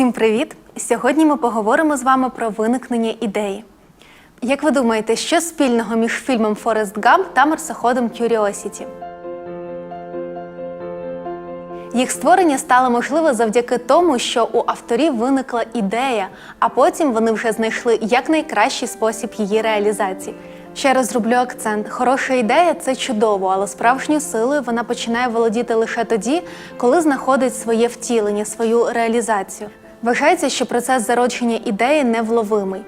Всім привіт! Сьогодні ми поговоримо з вами про виникнення ідеї. Як ви думаєте, що спільного між фільмом Форест Гамп та марсоходом Curiosity? Їх створення стало можливе завдяки тому, що у авторів виникла ідея, а потім вони вже знайшли якнайкращий спосіб її реалізації. Ще раз зроблю акцент: хороша ідея це чудово, але справжньою силою вона починає володіти лише тоді, коли знаходить своє втілення, свою реалізацію. Вважається, що процес зародження ідеї невловимий.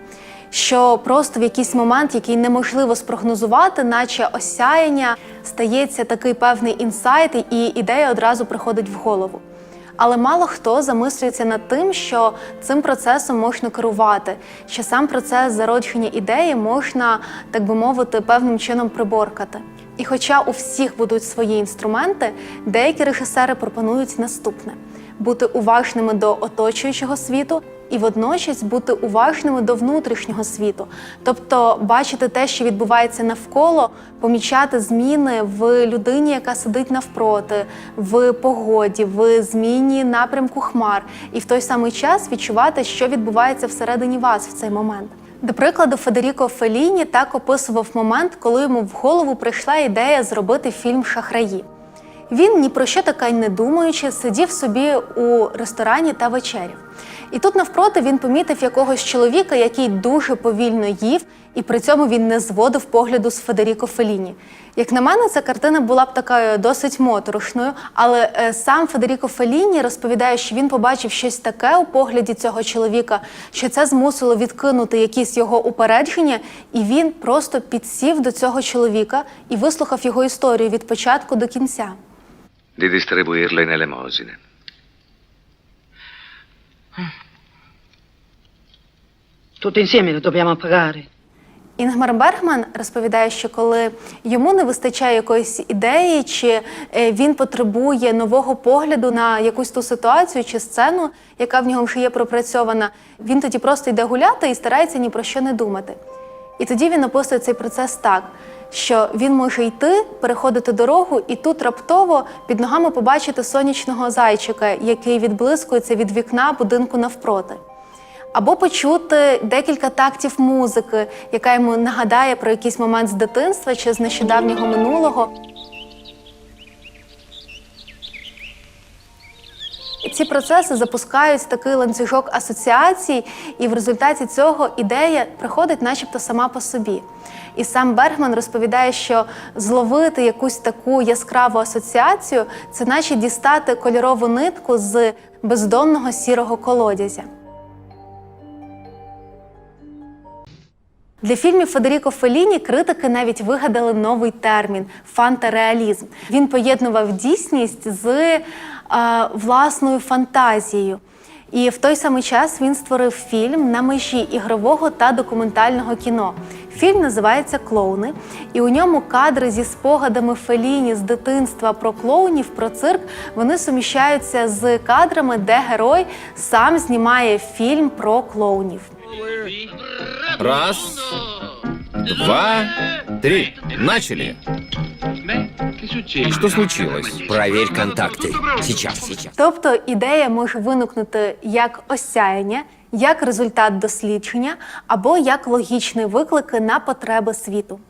Що просто в якийсь момент, який неможливо спрогнозувати, наче осяяння, стається такий певний інсайт, і ідея одразу приходить в голову. Але мало хто замислюється над тим, що цим процесом можна керувати, що сам процес зародження ідеї можна, так би мовити, певним чином приборкати. І хоча у всіх будуть свої інструменти, деякі режисери пропонують наступне: бути уважними до оточуючого світу і водночас бути уважними до внутрішнього світу, тобто бачити те, що відбувається навколо, помічати зміни в людині, яка сидить навпроти, в погоді, в зміні напрямку хмар, і в той самий час відчувати, що відбувається всередині вас в цей момент. До прикладу, Федеріко Феліні так описував момент, коли йому в голову прийшла ідея зробити фільм Шахраї. Він ні про що таке не думаючи, сидів собі у ресторані та вечеряв. І тут навпроти він помітив якогось чоловіка, який дуже повільно їв, і при цьому він не зводив погляду з Федеріко Феліні. Як на мене, ця картина була б такою досить моторошною, але е, сам Федеріко Феліні розповідає, що він побачив щось таке у погляді цього чоловіка, що це змусило відкинути якісь його упередження, і він просто підсів до цього чоловіка і вислухав його історію від початку до кінця. di distribuirle. Tutto insieme lo dobbiamo pagare. Інгмар Бергман розповідає, що коли йому не вистачає якоїсь ідеї, чи е, він потребує нового погляду на якусь ту ситуацію чи сцену, яка в нього вже є пропрацьована, він тоді просто йде гуляти і старається ні про що не думати. І тоді він описує цей процес так, що він може йти, переходити дорогу, і тут раптово під ногами побачити сонячного зайчика, який відблискується від вікна будинку навпроти. Або почути декілька тактів музики, яка йому нагадає про якийсь момент з дитинства чи з нещодавнього минулого. Ці процеси запускають такий ланцюжок асоціацій, і в результаті цього ідея приходить, начебто, сама по собі. І сам Бергман розповідає, що зловити якусь таку яскраву асоціацію це наче дістати кольорову нитку з бездонного сірого колодязя. Для фільмів Федеріко Феліні критики навіть вигадали новий термін фантареалізм. Він поєднував дійсність з власною фантазією. І в той самий час він створив фільм на межі ігрового та документального кіно. Фільм називається Клоуни, і у ньому кадри зі спогадами Феліні з дитинства про клоунів, про цирк. Вони суміщаються з кадрами, де герой сам знімає фільм про клоунів. Раз, два, три. Начали. Что случилось? Проверь контакты. Сейчас, сейчас. Тобто ідея може виникнути як осяяння, як результат дослідження або як логічні виклики на потреби світу.